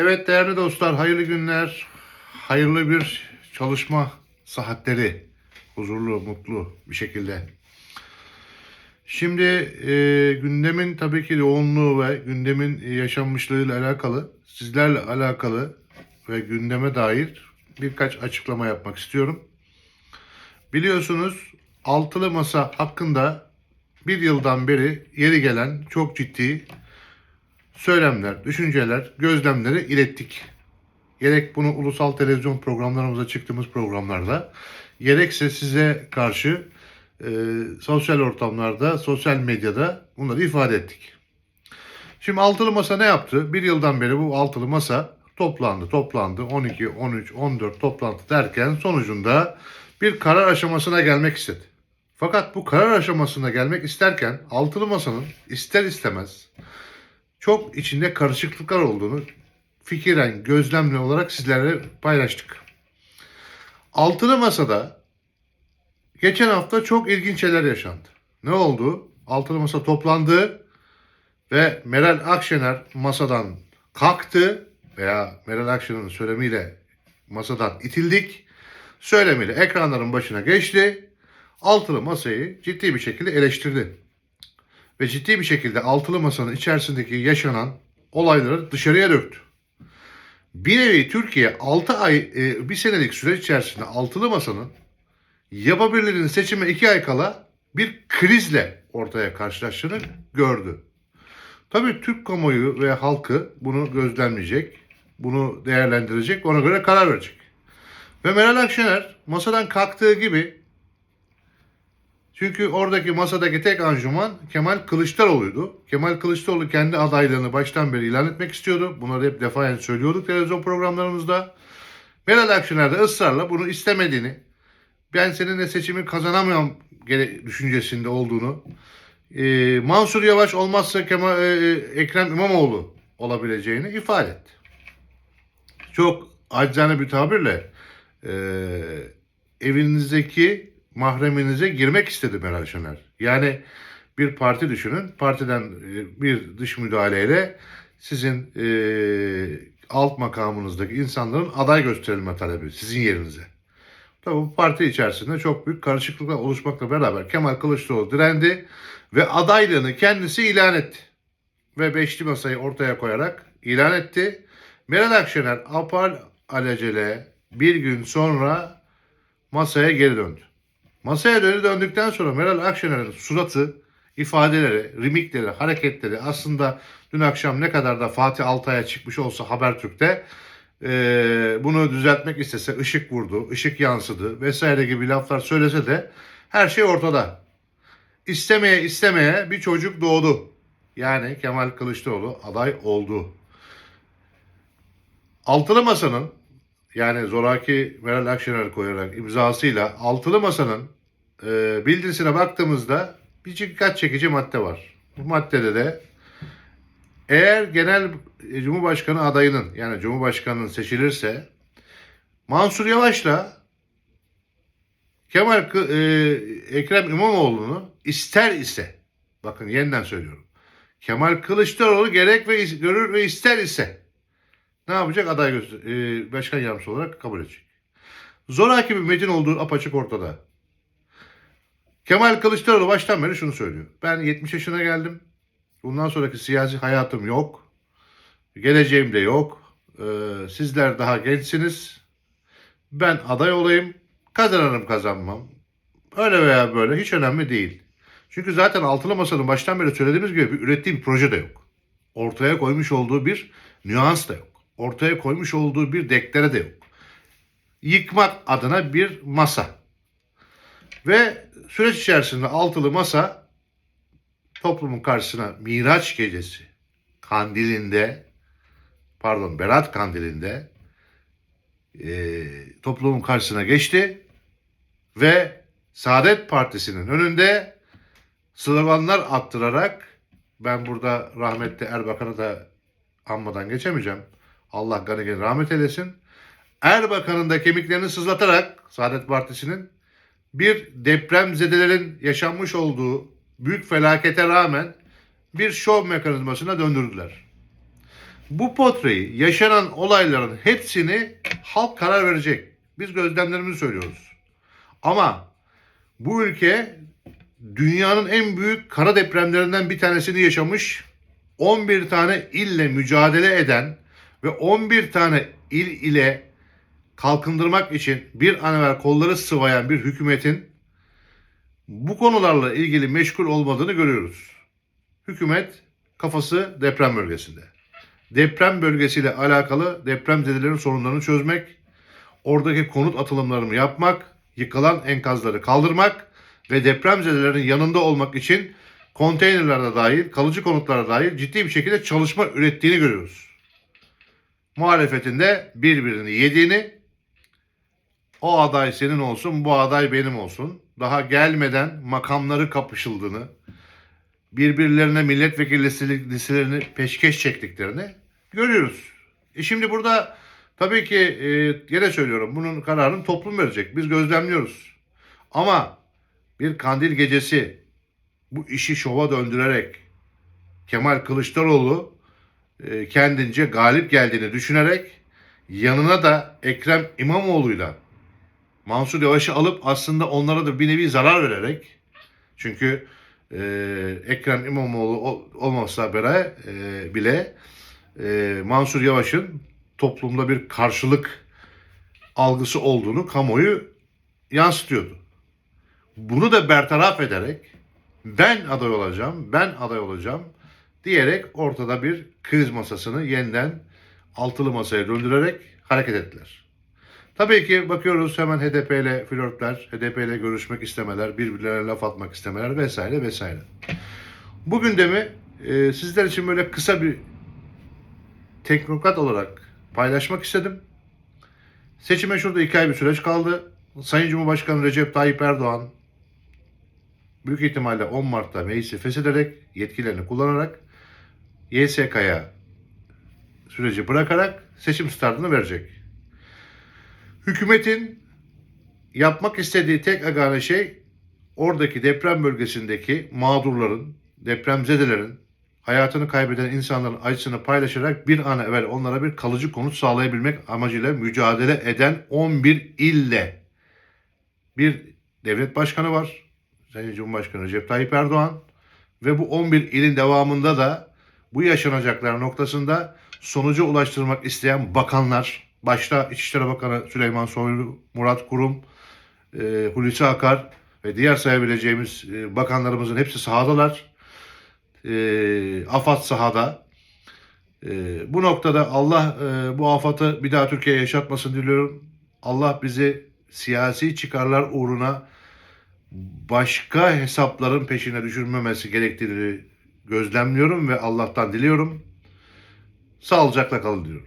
Evet değerli dostlar, hayırlı günler, hayırlı bir çalışma saatleri, huzurlu, mutlu bir şekilde. Şimdi e, gündemin tabii ki yoğunluğu ve gündemin yaşanmışlığıyla alakalı, sizlerle alakalı ve gündeme dair birkaç açıklama yapmak istiyorum. Biliyorsunuz altılı masa hakkında bir yıldan beri yeri gelen çok ciddi söylemler, düşünceler, gözlemleri ilettik. Gerek bunu ulusal televizyon programlarımıza çıktığımız programlarda, gerekse size karşı e, sosyal ortamlarda, sosyal medyada bunları ifade ettik. Şimdi altılı masa ne yaptı? Bir yıldan beri bu altılı masa toplandı, toplandı. 12, 13, 14 toplantı derken sonucunda bir karar aşamasına gelmek istedi. Fakat bu karar aşamasına gelmek isterken altılı masanın ister istemez çok içinde karışıklıklar olduğunu fikiren, gözlemli olarak sizlerle paylaştık. Altılı Masa'da geçen hafta çok ilginç şeyler yaşandı. Ne oldu? Altılı Masa toplandı ve Meral Akşener masadan kalktı veya Meral Akşener'in söylemiyle masadan itildik. Söylemiyle ekranların başına geçti. Altılı Masa'yı ciddi bir şekilde eleştirdi ve ciddi bir şekilde altılı masanın içerisindeki yaşanan olayları dışarıya döktü. Bir nevi Türkiye 6 ay, e, bir senelik süreç içerisinde altılı masanın yapabilirliğinin seçime 2 ay kala bir krizle ortaya karşılaştığını gördü. Tabii Türk kamuoyu ve halkı bunu gözlemleyecek, bunu değerlendirecek, ona göre karar verecek. Ve Meral Akşener masadan kalktığı gibi çünkü oradaki masadaki tek anjuman Kemal Kılıçdaroğlu'ydu. Kemal Kılıçdaroğlu kendi adaylığını baştan beri ilan etmek istiyordu. Bunları hep defayen söylüyorduk televizyon programlarımızda. Meral Akşener de ısrarla bunu istemediğini, ben seninle seçimi kazanamıyorum düşüncesinde olduğunu, e, Mansur Yavaş olmazsa Kemal, e, Ekrem İmamoğlu olabileceğini ifade etti. Çok acizane bir tabirle e, evinizdeki mahreminize girmek istedi Meral Şener. Yani bir parti düşünün. Partiden e, bir dış müdahaleyle sizin e, alt makamınızdaki insanların aday gösterilme talebi sizin yerinize. Tabii bu parti içerisinde çok büyük karışıklıklar oluşmakla beraber Kemal Kılıçdaroğlu direndi ve adaylığını kendisi ilan etti. Ve beşli masayı ortaya koyarak ilan etti. Meral Akşener apar alacele bir gün sonra masaya geri döndü. Masaya dönü döndükten sonra Meral Akşener'in suratı, ifadeleri, rimikleri, hareketleri aslında dün akşam ne kadar da Fatih Altay'a çıkmış olsa Habertürk'te eee, bunu düzeltmek istese ışık vurdu, ışık yansıdı vesaire gibi laflar söylese de her şey ortada. İstemeye istemeye bir çocuk doğdu. Yani Kemal Kılıçdaroğlu aday oldu. Altılı Masa'nın yani zoraki Meral Akşener koyarak imzasıyla Altılı Masa'nın e, bildirisine baktığımızda bir dikkat çekici madde var. Bu maddede de eğer genel e, Cumhurbaşkanı adayının yani Cumhurbaşkanının seçilirse Mansur Yavaş'la Kemal e, Ekrem İmamoğlu'nu ister ise bakın yeniden söylüyorum. Kemal Kılıçdaroğlu gerek ve görür ve ister ise ne yapacak? Aday göster e, başkan yardımcısı olarak kabul edecek. Zoraki bir metin olduğu apaçık ortada. Kemal Kılıçdaroğlu baştan beri şunu söylüyor. Ben 70 yaşına geldim. Bundan sonraki siyasi hayatım yok. Geleceğim de yok. Ee, sizler daha gençsiniz. Ben aday olayım. Kazanırım kazanmam. Öyle veya böyle hiç önemli değil. Çünkü zaten altılı masanın baştan beri söylediğimiz gibi bir ürettiği bir proje de yok. Ortaya koymuş olduğu bir nüans da yok. Ortaya koymuş olduğu bir deklare de yok. Yıkmak adına bir masa. Ve süreç içerisinde altılı masa toplumun karşısına Miraç gecesi kandilinde pardon Berat kandilinde e, toplumun karşısına geçti ve Saadet Partisi'nin önünde sloganlar attırarak ben burada rahmetli Erbakan'ı da anmadan geçemeyeceğim. Allah gani rahmet eylesin. Erbakan'ın da kemiklerini sızlatarak Saadet Partisi'nin bir depremzedelerin yaşanmış olduğu büyük felakete rağmen bir şov mekanizmasına döndürdüler. Bu potreyi, yaşanan olayların hepsini halk karar verecek. Biz gözlemlerimizi söylüyoruz. Ama bu ülke dünyanın en büyük kara depremlerinden bir tanesini yaşamış. 11 tane ille mücadele eden ve 11 tane il ile kalkındırmak için bir an evvel kolları sıvayan bir hükümetin bu konularla ilgili meşgul olmadığını görüyoruz. Hükümet kafası deprem bölgesinde. Deprem bölgesiyle alakalı depremzedelerin sorunlarını çözmek, oradaki konut atılımlarını yapmak, yıkılan enkazları kaldırmak ve depremzedelerin yanında olmak için konteynerlerde dahil, kalıcı konutlara dahil ciddi bir şekilde çalışma ürettiğini görüyoruz. Muhalefetin de birbirini yediğini, o aday senin olsun, bu aday benim olsun. Daha gelmeden makamları kapışıldığını, birbirlerine milletvekili listelerini peşkeş çektiklerini görüyoruz. E şimdi burada tabii ki e, yine söylüyorum bunun kararını toplum verecek. Biz gözlemliyoruz. Ama bir kandil gecesi bu işi şova döndürerek Kemal Kılıçdaroğlu kendince galip geldiğini düşünerek yanına da Ekrem İmamoğlu'yla Mansur Yavaş'ı alıp aslında onlara da bir nevi zarar vererek çünkü e, Ekrem İmamoğlu ol- olmasa bile, e, bile e, Mansur Yavaş'ın toplumda bir karşılık algısı olduğunu kamuoyu yansıtıyordu. Bunu da bertaraf ederek ben aday olacağım, ben aday olacağım diyerek ortada bir kriz masasını yeniden altılı masaya döndürerek hareket ettiler. Tabii ki bakıyoruz hemen HDP ile flörtler, HDP ile görüşmek istemeler, birbirlerine laf atmak istemeler vesaire vesaire. Bu gündemi e, sizler için böyle kısa bir teknokrat olarak paylaşmak istedim. Seçime şurada iki ay bir süreç kaldı. Sayın Cumhurbaşkanı Recep Tayyip Erdoğan büyük ihtimalle 10 Mart'ta meclisi feshederek yetkilerini kullanarak YSK'ya süreci bırakarak seçim startını verecek. Hükümetin yapmak istediği tek agane şey oradaki deprem bölgesindeki mağdurların, depremzedelerin, hayatını kaybeden insanların acısını paylaşarak bir an evvel onlara bir kalıcı konut sağlayabilmek amacıyla mücadele eden 11 ille bir devlet başkanı var. Sayın Cumhurbaşkanı Recep Tayyip Erdoğan ve bu 11 ilin devamında da bu yaşanacaklar noktasında sonuca ulaştırmak isteyen bakanlar, başta İçişleri Bakanı Süleyman Soylu, Murat Kurum, e, Hulusi Akar ve diğer sayabileceğimiz e, bakanlarımızın hepsi sahadalar. E, AFAD sahada. E, bu noktada Allah bu afatı bir daha Türkiye'ye yaşatmasın diliyorum. Allah bizi siyasi çıkarlar uğruna başka hesapların peşine düşürmemesi gerektiğini gözlemliyorum ve Allah'tan diliyorum. Sağlıcakla kalın diyorum.